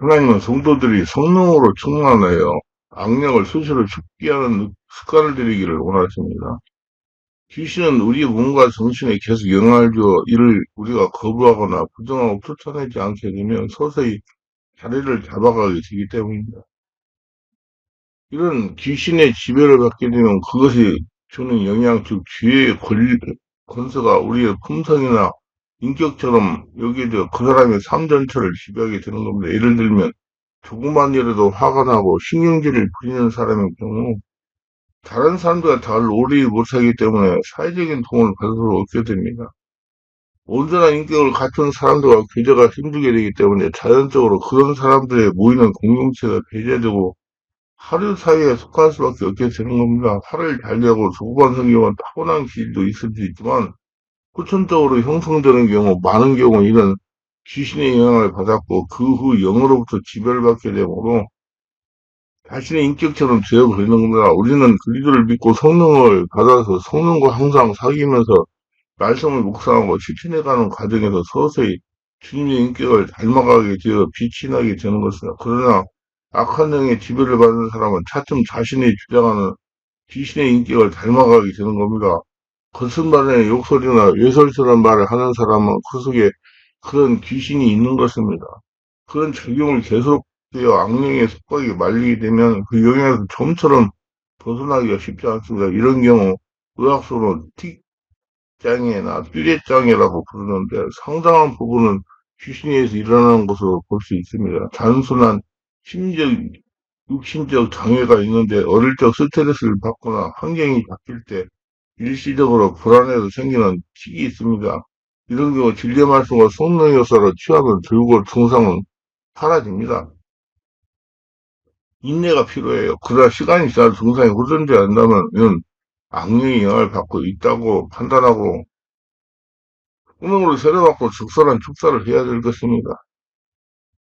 하나님은 성도들이 성령으로 충만하여 악령을 스스로 죽게 하는 습관을 들이기를 원하십니다. 귀신은 우리 몸과 정신에 계속 영향을 주어 이를 우리가 거부하거나 부정하고 쫓아내지 않게 되면 서서히 자리를 잡아가게 되기 때문입니다. 이런 귀신의 지배를 받게 되면 그것이 주는 영향, 즉 죄의 권리, 권세가 우리의 품성이나 인격처럼 여기에 그 사람의 삶 전체를 지배하게 되는 겁니다. 예를 들면 조그만 일에도 화가 나고 신경질을 부리는 사람의 경우 다른 사람들과 잘 오래 못하기 때문에 사회적인 도움을 받을 수 없게 됩니다. 온전한 인격을 갖춘 사람들과 교제가 힘들게 되기 때문에 자연적으로 그런 사람들의 모이는 공동체가 배제되고 하류 사이에 속할 수밖에 없게 되는 겁니다. 화를 잘 내고 조그만 성경은 타고난 길도 있을 수 있지만 후천적으로 형성되는 경우 많은 경우 이런 귀신의 영향을 받았고 그 후 영으로부터 지배를 받게 되므로 자신의 인격처럼 되어 버리는 겁니다. 우리는 그리스도를 믿고 성령을 받아서 성령과 항상 사귀면서 말씀을 묵상하고 실천해가는 과정에서 서서히 주님의 인격을 닮아가게 되어 빛이 나게 되는 것입니다. 그러나 악한 영의 지배를 받는 사람은 차츰 자신이 주장하는 귀신의 인격을 닮아가게 되는 겁니다. 거친 말에 욕설이나 외설스러운 말을 하는 사람은 그 속에 그런 귀신이 있는 것입니다. 그런 적용을 계속되어 악령의 속박에 말리게 되면 그 영향에서 좀처럼 벗어나기가 쉽지 않습니다. 이런 경우 의학적으로 틱장애나 뚜레장애라고 부르는데 상당한 부분은 귀신에 의해서 일어나는 것으로 볼 수 있습니다. 단순한 심적, 육신적 장애가 있는데 어릴 적 스트레스를 받거나 환경이 바뀔 때 일시적으로 불안해서 생기는 틱이 있습니다. 이런 경우 진리 말씀과 성령 역사를 취하면 결국 증상은 사라집니다. 인내가 필요해요. 그러나 시간이 지나도 증상이 호전되지 않는다면 악령의 영향을 받고 있다고 판단하고 꾸명으로 세례받고 적설한 축사를 해야 될 것입니다.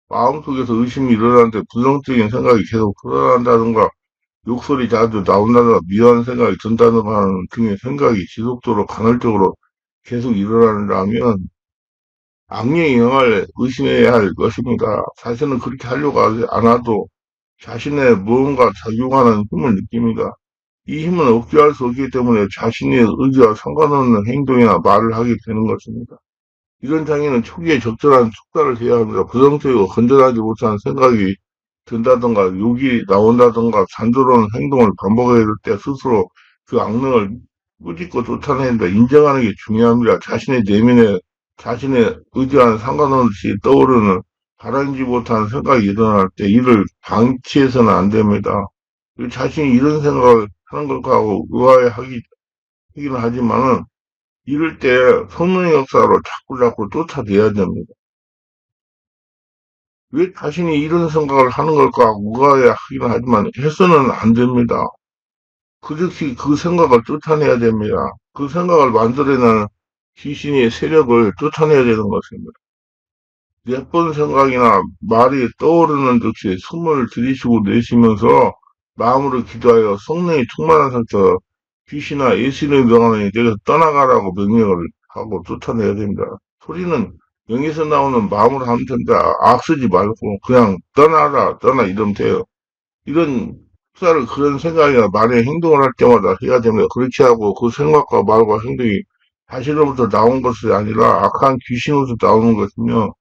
마음속에서 의심이 일어나는데 부정적인 생각이 계속 불어난다든가 욕설이 자주 나온다든가 미워하는 생각이 든다든가 하는 등의 생각이 지속적으로 간헐적으로 계속 일어난다면 악령의 영향을 의심해야 할 것입니다. 사실은 그렇게 하려고 하지 않아도 자신의 무언가 작용하는 힘을 느낍니다. 이 힘은 억제할 수 없기 때문에 자신의 의지와 상관없는 행동이나 말을 하게 되는 것입니다. 이런 장애는 초기에 적절한 축사를 해야 합니다. 부정적이고 건전하지 못한 생각이 든다던가 욕이 나온다던가 잔조로운 행동을 반복해야 될 때 스스로 그 악령을 꾸짖고 쫓아내는다 인정하는 게 중요합니다. 자신의 내면에 자신의 의지와는 상관없이 떠오르는 바라지 못한 생각이 일어날 때 이를 방치해서는 안 됩니다. 자신이 이런 생각을 하는 것과 하고 의아해하기, 하기는 하지만은 이럴 때 성령의 역사로 자꾸 자꾸 쫓아내야 됩니다. 왜 자신이 이런 생각을 하는 걸까 의아해 하기는 하지만 해서는 안 됩니다. 그렇게 그 생각을 쫓아내야 됩니다. 그 생각을 만들어내는 귀신의 세력을 쫓아내야 되는 것입니다. 예쁜 생각이나 말이 떠오르는 즉시 숨을 들이쉬고 내쉬면서 마음으로 기도하여 성령이 충만한 상태로 귀신이나 예수님의 명하는 내가 떠나가라고 명령을 하고 쫓아내야 됩니다. 소리는 영에서 나오는 마음으로 하면 된다. 악쓰지 말고 그냥 떠나라 떠나 이러면 돼요. 이런 흡사를 그런 생각이나 말에 행동을 할 때마다 해야 됩니다. 그렇게 하고 그 생각과 말과 행동이 자신으로부터 나온 것이 아니라 악한 귀신으로부터 나오는 것이며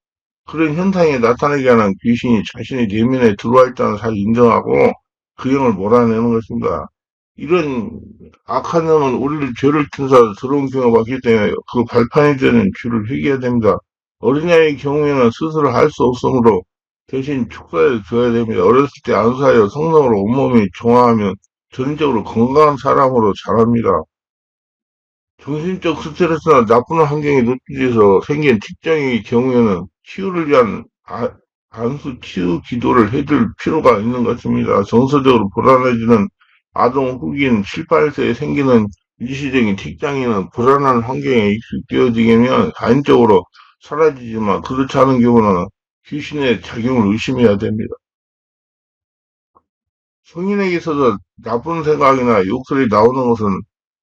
그런 현상이 나타나게 하는 귀신이 자신의 내면에 들어와 있다는 사실을 인정하고 그 영을 몰아내는 것입니다. 이런 악한 영은 우리를 죄를 튼사 들어온 경우가 많기 때문에 그 발판이 되는 죄를 회개해야 됩니다. 어린아이의 경우에는 스스로 할 수 없으므로 대신 축사해 줘야 됩니다. 어렸을 때 안수하여 성령으로 온몸이 정화하면 전적으로 건강한 사람으로 자랍니다. 정신적 스트레스나 나쁜 환경에 노출돼서 생긴 직장의 경우에는 치유를 위한 아, 안수 치유 기도를 해줄 필요가 있는 것입니다. 정서적으로 불안해지는 아동 후기인 7, 8세에 생기는 일시적인 직장인은 불안한 환경에 익숙되어지면 자연적으로 사라지지만 그렇지 않은 경우는 귀신의 작용을 의심해야 됩니다. 성인에게 있어서 나쁜 생각이나 욕설이 나오는 것은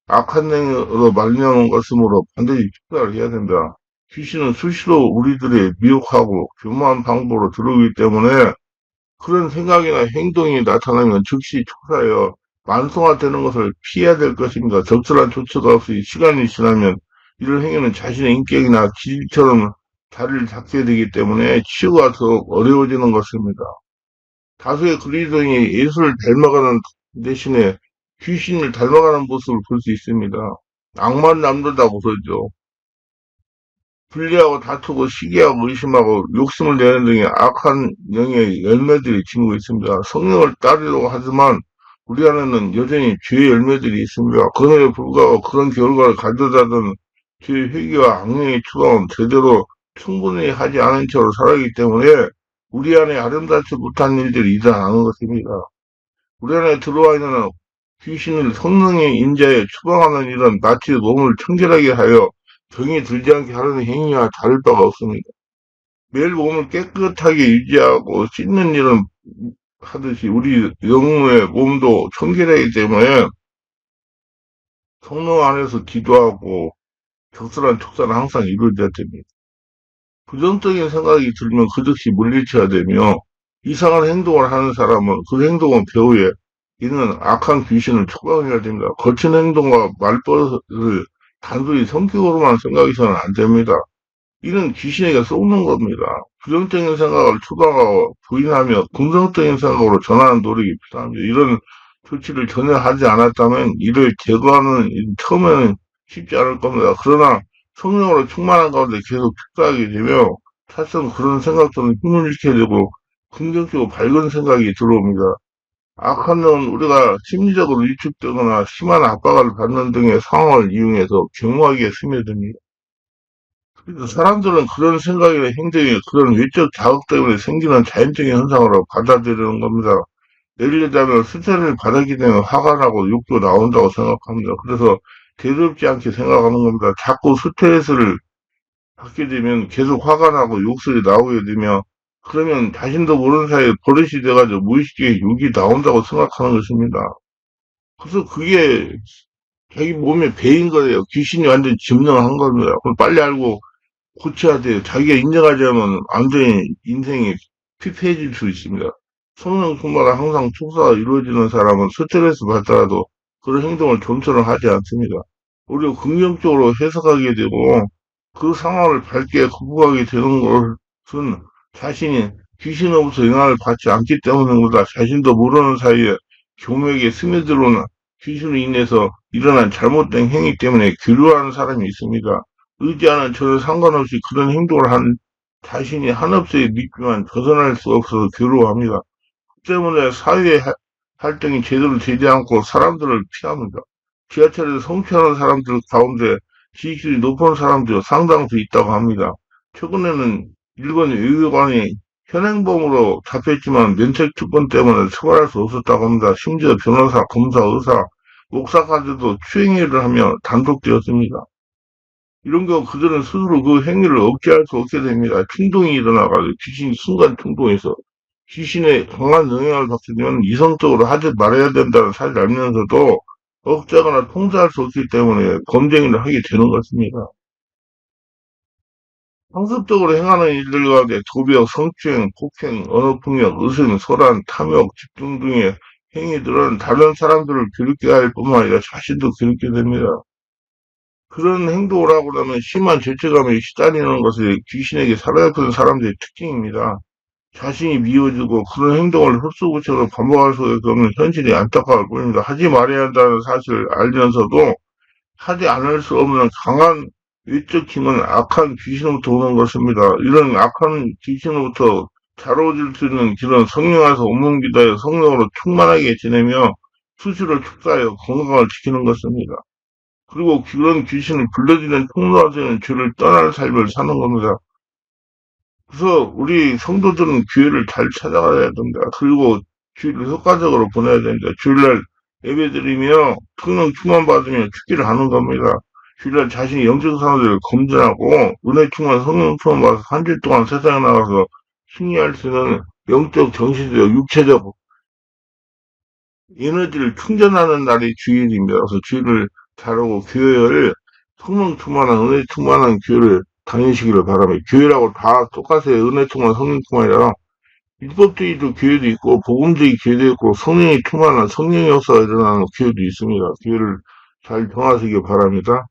악한 영으로 말미암은 것이므로 반드시 축사를 해야 됩니다. 귀신은 수시로 우리들의 미혹하고 교묘한 방법으로 들어오기 때문에 그런 생각이나 행동이 나타나면 즉시 촉사하여 만성화되는 것을 피해야 될 것입니다. 적절한 조처가 없이 시간이 지나면 이런 행위는 자신의 인격이나 기질처럼 자리를 잡게 되기 때문에 치유가 더욱 어려워지는 것입니다. 다수의 그리스도인이 예수를 닮아가는 대신에 귀신을 닮아가는 모습을 볼 수 있습니다. 악만 남들다고 그러죠. 분리하고 다투고 시기하고 의심하고 욕심을 내는 등의 악한 영의 열매들이 지니고 있습니다. 성령을 따르려고 하지만 우리 안에는 여전히 죄의 열매들이 있습니다. 그럼에도 불구하고 그런 결과를 가져다던 죄의 회개와 악령의 추방은 제대로 충분히 하지 않은 채로 살아가기 때문에 우리 안에 아름답지 못한 일들이 일어나는 것입니다. 우리 안에 들어와 있는 귀신을 성령의 인자에 추방하는 일은 마치 몸을 청결하게 하여 병이 들지 않게 하는 행위와 다를 바가 없습니다. 매일 몸을 깨끗하게 유지하고 씻는 일은 하듯이 우리 영의 몸도 청결하기 때문에 성령 안에서 기도하고 적절한 촉사는 항상 이루어져야 됩니다. 부정적인 생각이 들면 그 즉시 물리쳐야 되며 이상한 행동을 하는 사람은 그 행동은 배후에 있는 악한 귀신을 초강해야 됩니다. 거친 행동과 말버릇을 단순히 성격으로만 생각해서는 안 됩니다. 이는 귀신에게 쏘는 겁니다. 부정적인 생각을 추방하고 부인하며 긍정적인 생각으로 전하는 노력이 필요합니다. 이런 조치를 전혀 하지 않았다면 이를 제거하는 처음에는 쉽지 않을 겁니다. 그러나 성령으로 충만한 가운데 계속 축사하게 되며 사실은 그런 생각들은 힘을 잃게 되고 긍정적이고 밝은 생각이 들어옵니다. 악한 놈은 우리가 심리적으로 위축되거나 심한 압박을 받는 등의 상황을 이용해서 경무하게 스며듭니다. 그래서 사람들은 그런 생각이나 행동이 그런 외적 자극 때문에 생기는 자연적인 현상으로 받아들이는 겁니다. 예를 들자면 스트레스를 받았기 때문에 화가 나고 욕도 나온다고 생각합니다. 그래서 대수롭지 않게 생각하는 겁니다. 자꾸 스트레스를 받게 되면 계속 화가 나고 욕설이 나오게 되면 그러면 자신도 모르는 사이에 버릇이 돼가지고 무의식에 욕이 나온다고 생각하는 것입니다. 그래서 그게 자기 몸에 배인 거예요. 귀신이 완전 점령한 겁니다. 그럼 빨리 알고 고쳐야 돼요. 자기가 인정하지 않으면 완전히 인생이 피폐해질 수 있습니다. 성령 충만한 항상 축사가 이루어지는 사람은 스트레스 받더라도 그런 행동을 좀처럼 하지 않습니다. 오히려 긍정적으로 해석하게 되고 그 상황을 밝게 극복하게 되는 것은 자신이 귀신으로부터 영향을 받지 않기 때문입니다. 자신도 모르는 사이에 교묘하게 스며들어오는 귀신으로 인해서 일어난 잘못된 행위 때문에 괴로워하는 사람이 있습니다. 의지하는 저는 상관없이 그런 행동을 한 자신이 한없이 믿지만 벗어날 수 없어서 괴로워합니다. 그 때문에 사회의 활동이 제대로 되지 않고 사람들을 피합니다. 지하철에서 성취하는 사람들 가운데 지식이 높은 사람도 상당수 있다고 합니다. 최근에는 일본 외교관이 현행범으로 잡혔지만 면책특권 때문에 처벌할 수 없었다고 합니다. 심지어 변호사, 검사, 의사, 목사까지도 추행위를 하며 단속되었습니다. 이런 경우 그들은 스스로 그 행위를 억제할 수 없게 됩니다. 충동이 일어나가지고 귀신이 순간 충동해서 귀신의 강한 영향을 받게 되면 이성적으로 하지 말아야 된다는 사실을 알면서도 억제하거나 통제할 수 없기 때문에 검쟁이를 하게 되는 것입니다. 상습적으로 행하는 일들 가운데 도벽, 성추행, 폭행, 언어폭력, 의심, 소란, 탐욕, 집중 등의 행위들은 다른 사람들을 괴롭게 할 뿐만 아니라 자신도 괴롭게 됩니다. 그런 행동을 하고 나면 심한 죄책감에 시달리는 것이 귀신에게 사로잡히는 사람들의 특징입니다. 자신이 미워지고 그런 행동을 흡수구체로 반복할 수밖에 없는 현실이 안타까울 뿐입니다. 하지 말아야 한다는 사실을 알면서도 하지 않을 수 없는 강한 외적 힘은 악한 귀신으로부터 오는 것입니다. 이런 악한 귀신으로부터 자로워질 수 있는 길은 성령에서 옮문기도하여 성령으로 충만하게 지내며 수시로 축사하여 건강을 지키는 것입니다. 그리고 그런 귀신을 불러지는 통로하시는 죄를 떠날 삶을 사는 겁니다. 그래서 우리 성도들은 교회를 잘 찾아가야 된다. 그리고 주일을 효과적으로 보내야 됩니다. 주일날 예배드리며 성령 충만 받으며 축기를 하는 겁니다. 주일날 자신이 영적 상황들을 검증하고 은혜 충만 성령 충만 받아서 한 주 동안 세상에 나가서 승리할 수 있는 영적, 정신적, 육체적 에너지를 충전하는 날이 주일입니다. 그래서 주일을 잘하고 교회를 성령 충만한 은혜 충만한 교회를 다니시기를 바랍니다. 교회라고 다 똑같아요. 은혜 충만 성령 충만이라 율법주의도 교회도 있고 복음주의 교회도 있고 성령이 충만한 성령의 역사가 일어나는 교회도 있습니다. 교회를 잘 정하시기 바랍니다.